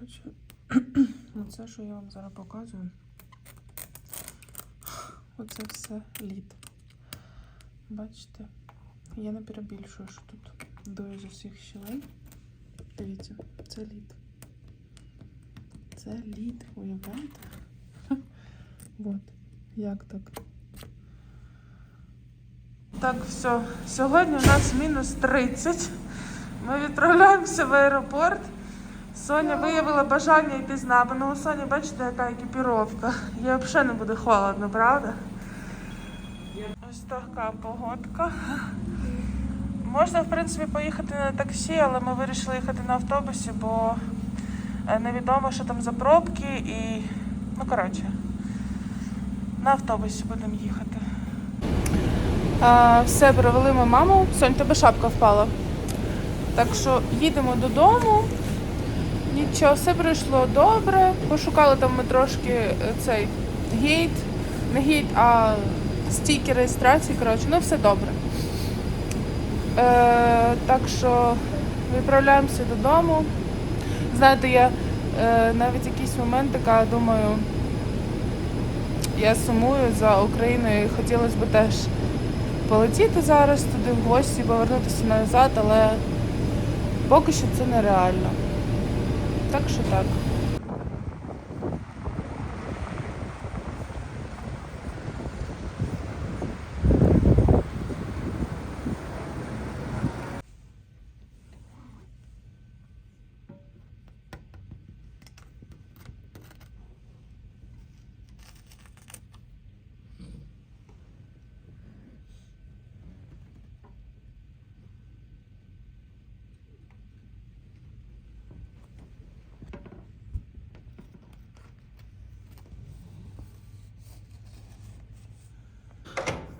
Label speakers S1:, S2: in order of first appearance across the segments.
S1: Коротше, оце, що я вам зараз показую. Оце все лід. Бачите? Я не перебільшую, що тут дує з усіх щілей. Дивіться, це лід. Це лід, уявляєте? От, як так? Так, все. Сьогодні у нас мінус 30. Ми відправляємося в аеропорт. Соня виявила бажання йти з нами. Ну, у Соні, бачите, яка екіпіровка. Їй взагалі не буде холодно, правда? Ось така погодка. Можна, в принципі, поїхати на таксі, але ми вирішили їхати на автобусі, бо е, невідомо, що там за пробки і. Ну, коротше, на автобусі будемо їхати. А, все, провели ми маму. Сонь, тебе шапка впала. Так що їдемо додому. Нічого, все пройшло добре. Пошукали там ми трошки е, цей гейт, не гейт, а стійки реєстрації. Коротше, ну все добре. Е, так що відправляємося додому. Знаєте, я е, навіть якийсь момент така думаю, я сумую за Україною і хотілося б теж полетіти зараз туди в гості, повернутися назад, але поки що це нереально. Так що так.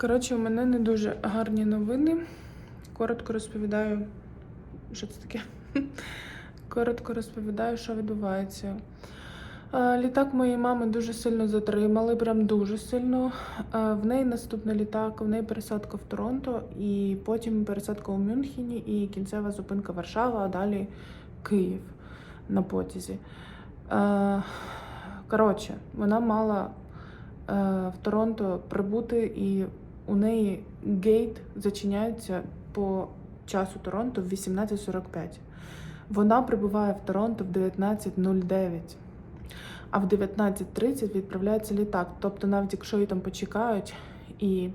S1: Коротше, у мене не дуже гарні новини. Коротко розповідаю, що це таке. Коротко розповідаю, що відбувається. Літак моєї мами дуже сильно затримали, прям дуже сильно. В неї наступний літак, в неї пересадка в Торонто, і потім пересадка у Мюнхені і кінцева зупинка Варшава, а далі Київ на потязі. Коротше, вона мала е, в Торонто прибути, і у неї гейт зачиняється по часу Торонто в 18.45. Вона прибуває в Торонто в 19.09. А в 19.30 відправляється літак. Тобто, навіть якщо її там почекають і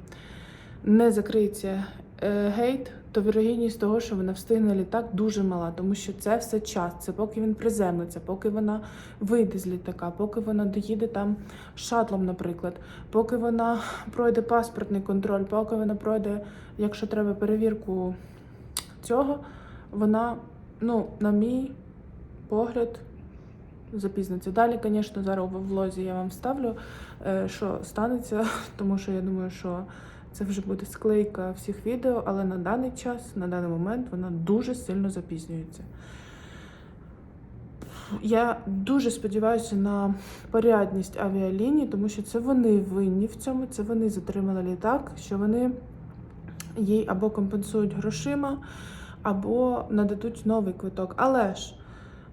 S1: не закриється е, гейт, то вірогідність того, що вона встигне літак, дуже мала, тому що це все час. Це поки він приземлиться, поки вона вийде з літака, поки вона доїде там шатлом, наприклад, поки вона пройде паспортний контроль, поки вона пройде, якщо треба, перевірку цього, вона, ну, на мій погляд, запізниться. Далі, звісно, зараз в влозі я вам вставлю, е, що станеться, тому що я думаю, що це вже буде склейка всіх відео, але на даний час, на даний момент, вона дуже сильно запізнюється. Я дуже сподіваюся на порядність авіаліній, тому що це вони винні в цьому, це вони затримали літак, що вони їй або компенсують грошима, або нададуть новий квиток. Але ж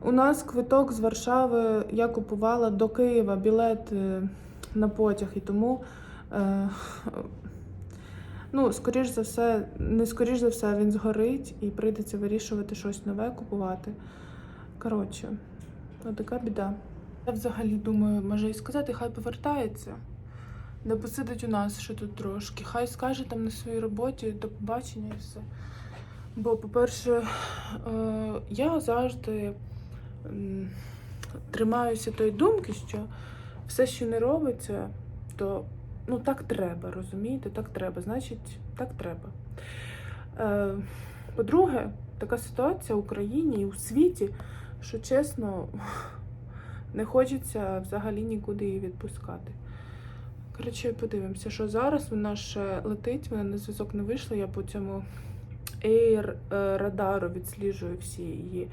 S1: у нас квиток з Варшави я купувала до Києва білет е, на потяг, і тому, е, ну, скоріш за все, не скоріш за все, він згорить і прийдеться вирішувати щось нове купувати. Коротше, така біда. Я взагалі думаю, може і сказати, хай повертається. Не посидить у нас ще тут трошки. Хай скаже там на своїй роботі до побачення і все. Бо, по-перше, е, я завжди тримаюся тої думки, що все, що не робиться, то ну так треба, розумієте? Так треба, значить, так треба. Е, По-друге, така ситуація в Україні і у світі, що чесно, не хочеться взагалі нікуди її відпускати. Коротше, подивимося, що зараз вона ще летить, вона на зв'язок не вийшла. Я по цьому Air е, радару відсліджую всі її.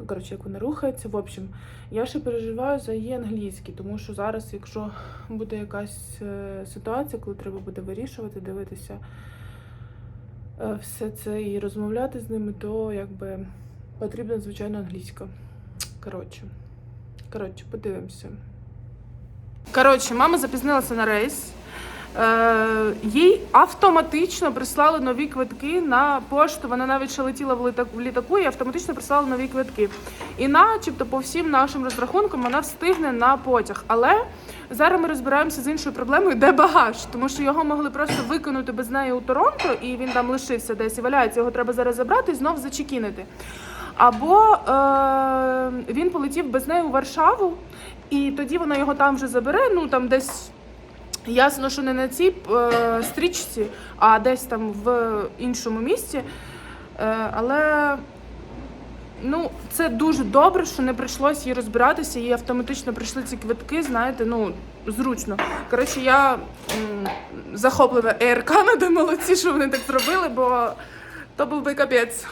S1: Ну, Коротше, як вона рухається. В общем, я ще переживаю за її англійський, тому що зараз, якщо буде якась е, ситуація, коли треба буде вирішувати, дивитися е, все це і розмовляти з ними, то якби потрібна, звичайно, англійська. Коротше. Коротше, подивимося. Коротше, мама запізнилася на рейс. Е, їй автоматично прислали нові квитки на пошту. Вона навіть ще летіла в літаку, в літаку і автоматично прислали нові квитки. І начебто по всім нашим розрахункам вона встигне на потяг. Але зараз ми розбираємося з іншою проблемою, де багаж, тому що його могли просто викинути без неї у Торонто, і він там лишився десь і валяється. Його треба зараз забрати і знов зачекінити. Або е, він полетів без неї у Варшаву, і тоді вона його там вже забере. Ну там десь ясно, що не на цій е, стрічці, а десь там в іншому місці. Е, але ну, це дуже добре, що не прийшлось їй розбиратися, їй автоматично прийшли ці квитки, знаєте, ну зручно. Коротше, я м, захоплива Air Canada, молодці, що вони так зробили, бо то був би капець.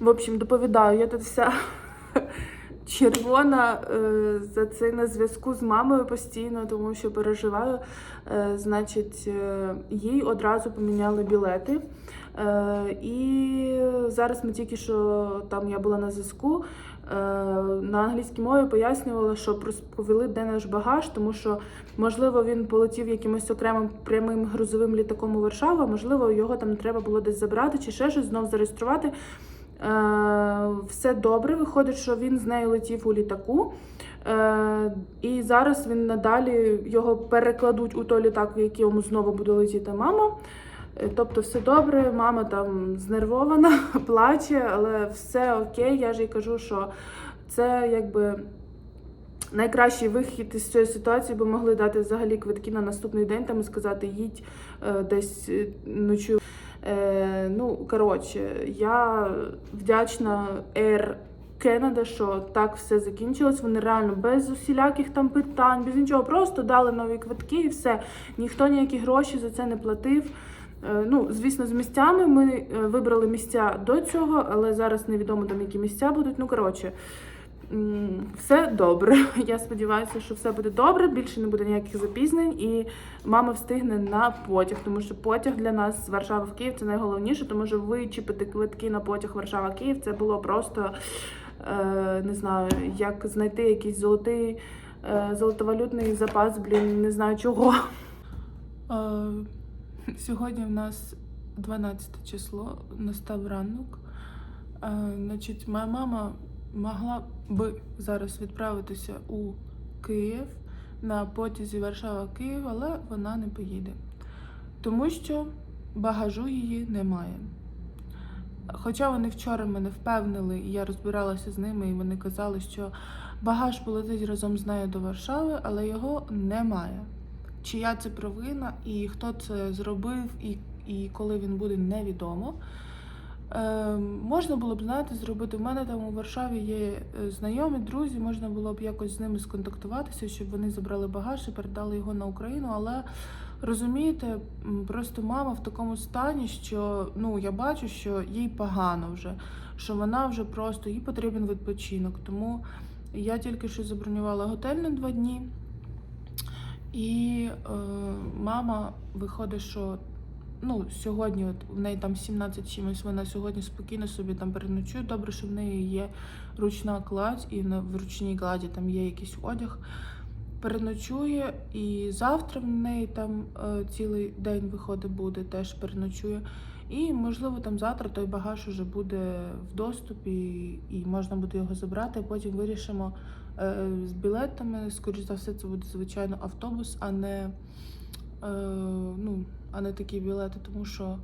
S1: В общем, доповідаю, я тут вся червона е, за це на зв'язку з мамою постійно, тому що переживаю. Е, значить, е, їй одразу поміняли білети. І зараз ми тільки що там я була на зв'язку. На англійській мові пояснювала, що повели де наш багаж, тому що можливо він полетів якимось окремим прямим грузовим літаком у Варшаву, можливо, його там треба було десь забрати чи ще щось знов зареєструвати. Е, все добре. Виходить, що він з нею летів у літаку. Е, і зараз він надалі його перекладуть у той літак, в якому знову буде летіти мама. Е, Тобто все добре, мама там знервована, плаче, але все окей. Я ж їй кажу, що це якби найкращий вихід із цієї ситуації, бо могли дати взагалі квитки на наступний день там і сказати, їдь десь ночуй. Е, ну, коротше, я вдячна Air Canada, що так все закінчилось. Вони реально без усіляких там питань, без нічого, просто дали нові квитки і все. Ніхто ніякі гроші за це не платив. Е, Ну, звісно, з місцями ми е, вибрали місця до цього, але зараз невідомо там, які місця будуть. Ну, коротше, все добре. Я сподіваюся, що все буде добре, більше не буде ніяких запізнень, і мама встигне на потяг, тому що потяг для нас з Варшави в Київ це найголовніше, тому що вичіпити квитки на потяг Варшава-Київ це було просто е, не знаю, як знайти якийсь золотий, е, золотовалютний запас, блін, не знаю чого. Е, Сьогодні в нас 12 число, настав ранок. Значить, моя мама могла би зараз відправитися у Київ на потязі Варшава-Київ, але вона не поїде. Тому що багажу її немає. Хоча вони вчора мене впевнили, і я розбиралася з ними, і вони казали, що багаж полетить разом з нею до Варшави, але його немає. Чия це провина і хто це зробив, і, і коли він буде, невідомо. Е, можна було б, знаєте, зробити. У мене там у Варшаві є е, знайомі, друзі, можна було б якось з ними сконтактуватися, щоб вони забрали багаж і передали його на Україну. Але розумієте, просто мама в такому стані, що ну я бачу, що їй погано вже, що вона вже просто їй потрібен відпочинок. Тому я тільки що забронювала готель на два дні. І е, мама виходить, що ну, сьогодні, от в неї там 17 чимось, вона сьогодні спокійно собі там переночує. Добре, що в неї є ручна кладь, і в ручній кладі там є якийсь одяг. Переночує, і завтра в неї там е, цілий день виходить буде, теж переночує. І, можливо, там завтра той багаж уже буде в доступі, і можна буде його забрати. Потім вирішимо е, з білетами. Скоріше за все, це буде звичайно автобус, а не, е, ну, а не такі білети, тому що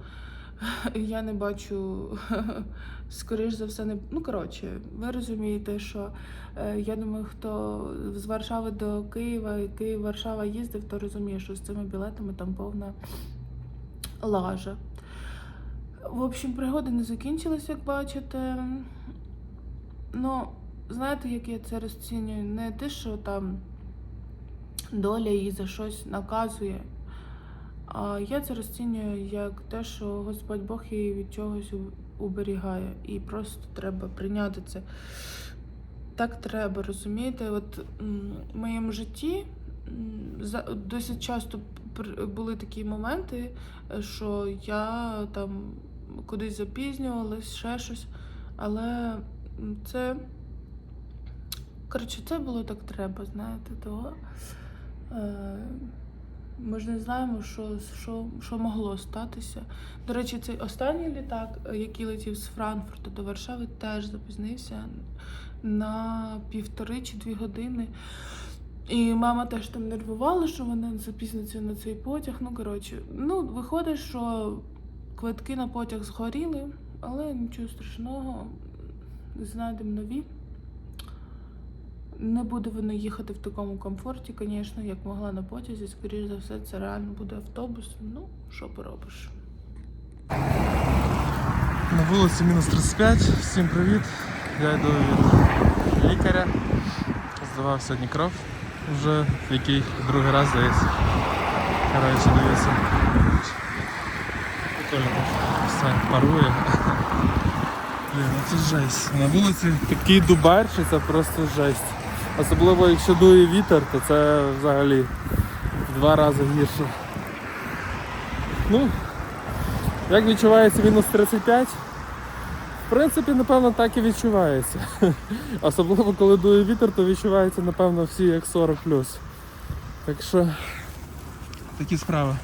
S1: я не бачу, скоріш за все, не. Ну, коротше, ви розумієте, що е, я думаю, хто з Варшави до Києва і Київ-Варшава їздив, то розуміє, що з цими білетами там повна лажа. В общем, пригоди не закінчились, як бачите. Ну, знаєте, як я це розцінюю? Не те, що там доля її за щось наказує. А я це розцінюю як те, що Господь Бог її від чогось уберігає. І просто треба прийняти це. Так треба, розумієте? От в моєму житті досить часто були такі моменти, що я там кудись запізнювалась, ще щось. Але це Коротше, це було так треба, знаєте, то е, ми ж не знаємо, що, що, що могло статися. До речі, цей останній літак, е, який летів з Франкфурта до Варшави, теж запізнився на півтори чи дві години. І мама теж там нервувала, що вона запізниться на цей потяг. Ну, коротше, ну, виходить, що квитки на потяг згоріли, але нічого страшного, знайдемо нові. Не буде вона їхати в такому комфорті, звісно, як могла на потязі. Скоріше за все, це реально буде автобус. Ну, що поробиш.
S2: На вулиці мінус 35. Всім привіт. Я йду від лікаря. Здавав сьогодні кров вже який другий раз здається. Коротше, дивіться. Прикольно все парує. Блін, ну це жесть. На вулиці такий дубар, що це просто жесть. Особливо якщо дує вітер, то це взагалі в два рази гірше. Ну, як відчувається мінус 35? В принципі, напевно, так і відчувається. Особливо коли дує вітер, то відчувається, напевно, всі як 40 Так що такі справи.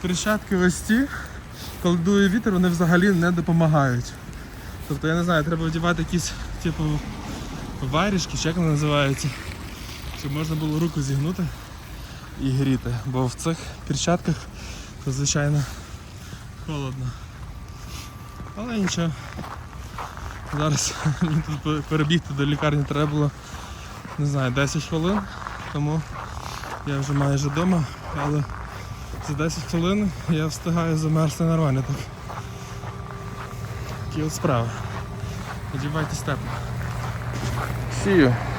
S2: Перещатки ось ці, коли дує вітер, вони взагалі не допомагають. Тобто, я не знаю, треба одягати якісь, типу, варішки, як вони називаються, щоб можна було руку зігнути і гріти. Бо в цих перчатках звичайно, холодно. Але нічого. Зараз мені тут перебігти до лікарні треба було, не знаю, 10 хвилин, тому я вже майже вдома, але за 10 хвилин я встигаю замерзти нормально так. Такі от справи. Одівайтесь тепло. macio.